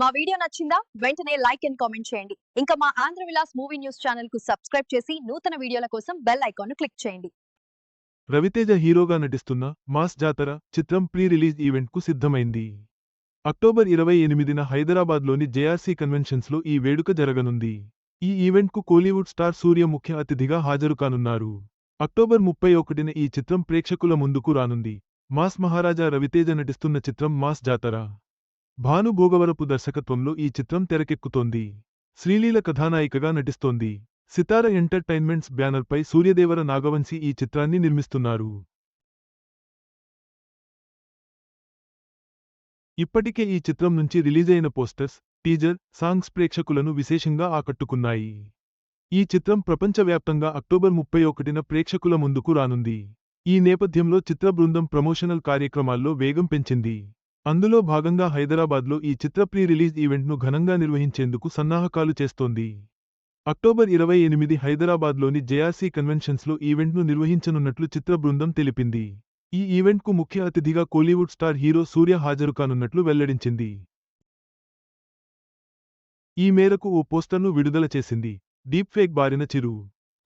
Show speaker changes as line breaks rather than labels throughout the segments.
మా వీడియో నచ్చిందా? వెంటనే లైక్ అండ్ కామెంట్ చేయండి. ఇంకా మా ఆంధ్ర విలాస్ మూవీ న్యూస్ ఛానల్కు సబ్స్క్రైబ్ చేసి నూతన వీడియోల కోసం బెల్ ఐకాన్ను క్లిక్ చేయండి.
రవితేజ హీరోగా నటిస్తున్న మాస్ జాతర చిత్రం ప్రీ రిలీజ్ ఈవెంట్కు సిద్ధమైంది. అక్టోబర్ ఇరవై ఎనిమిదిన హైదరాబాద్లోని జేఆర్సీ కన్వెన్షన్స్లో ఈ వేడుక జరగనుంది. ఈ ఈవెంట్కు కోలీవుడ్ స్టార్ సూర్య ముఖ్య అతిథిగా హాజరు కానున్నారు అక్టోబర్ ముప్పై ఒకటిన ఈ చిత్రం ప్రేక్షకుల ముందుకు రానుంది. మాస్ మహారాజా రవితేజ నటిస్తున్న చిత్రం మాస్ జాతర. భాను భోగవరపు దర్శకత్వంలో ఈ చిత్రం తెరకెక్కుతోంది. శ్రీలీల కథానాయికగా నటిస్తోంది. సితార ఎంటర్టైన్మెంట్స్ బ్యానర్పై సూర్యదేవర నాగవంశీ ఈ చిత్రాన్ని నిర్మిస్తున్నారు. ఇప్పటికే ఈ చిత్రం నుంచి రిలీజైన పోస్టర్స్ టీజర్ సాంగ్స్ ప్రేక్షకులను విశేషంగా ఆకట్టుకున్నాయి. ఈ చిత్రం ప్రపంచవ్యాప్తంగా అక్టోబర్ ముప్పై ఒకటిన ప్రేక్షకుల ముందుకు రానుంది. ఈ నేపథ్యంలో చిత్ర బృందం ప్రమోషనల్ కార్యక్రమాల్లో వేగం పెంచింది. అందులో భాగంగా హైదరాబాద్లో ఈ చిత్ర ప్రీ రిలీజ్ ఈవెంట్ను ఘనంగా నిర్వహించేందుకు సన్నాహకాలు చేస్తోంది. అక్టోబర్ ఇరవై ఎనిమిది హైదరాబాద్లోని జేఆర్సీ కన్వెన్షన్స్లో ఈవెంట్ను నిర్వహించనున్నట్లు చిత్ర బృందం తెలిపింది. ఈ ఈవెంట్కు ముఖ్య అతిథిగా కోలీవుడ్ స్టార్ హీరో సూర్య హాజరు కానున్నట్లు వెల్లడించింది. ఈ మేరకు ఓ పోస్టర్ను విడుదల చేసింది. డీప్ ఫేక్ బారిన చిరు.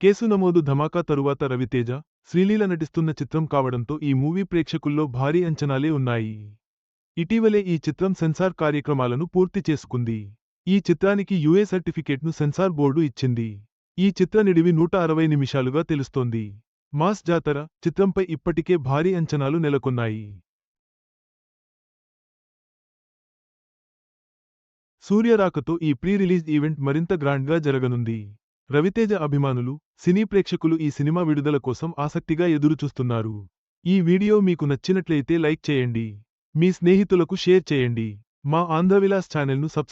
కేసు నమోదు ధమాకా తరువాత రవితేజ శ్రీలీల నటిస్తున్న చిత్రం కావడంతో ఈ మూవీ ప్రేక్షకుల్లో భారీ అంచనాలే ఉన్నాయి. ఇటీవలే ఈ చిత్రం సెన్సార్ కార్యక్రమాలను పూర్తి చేసుకుంది. ఈ చిత్రానికి యుఏ సర్టిఫికేట్ను సెన్సార్ బోర్డు ఇచ్చింది. ఈ చిత్ర నిడివి నూట అరవై నిమిషాలుగా తెలుస్తోంది. మాస్ జాతర చిత్రంపై ఇప్పటికే భారీ అంచనాలు నెలకొన్నాయి. సూర్యరాకతో ఈ ప్రీ రిలీజ్ ఈవెంట్ మరింత గ్రాండ్గా జరగనుంది. రవితేజ అభిమానులు సినీ ప్రేక్షకులు ఈ సినిమా విడుదల కోసం ఆసక్తిగా ఎదురుచూస్తున్నారు. ఈ వీడియో మీకు నచ్చినట్లయితే లైక్ చేయండి. మీ స్నేహితులకు షేర్ చేయండి. మా ఆంధ్రవిలాస్ ఛానల్ను సబ్స్క్రైబ్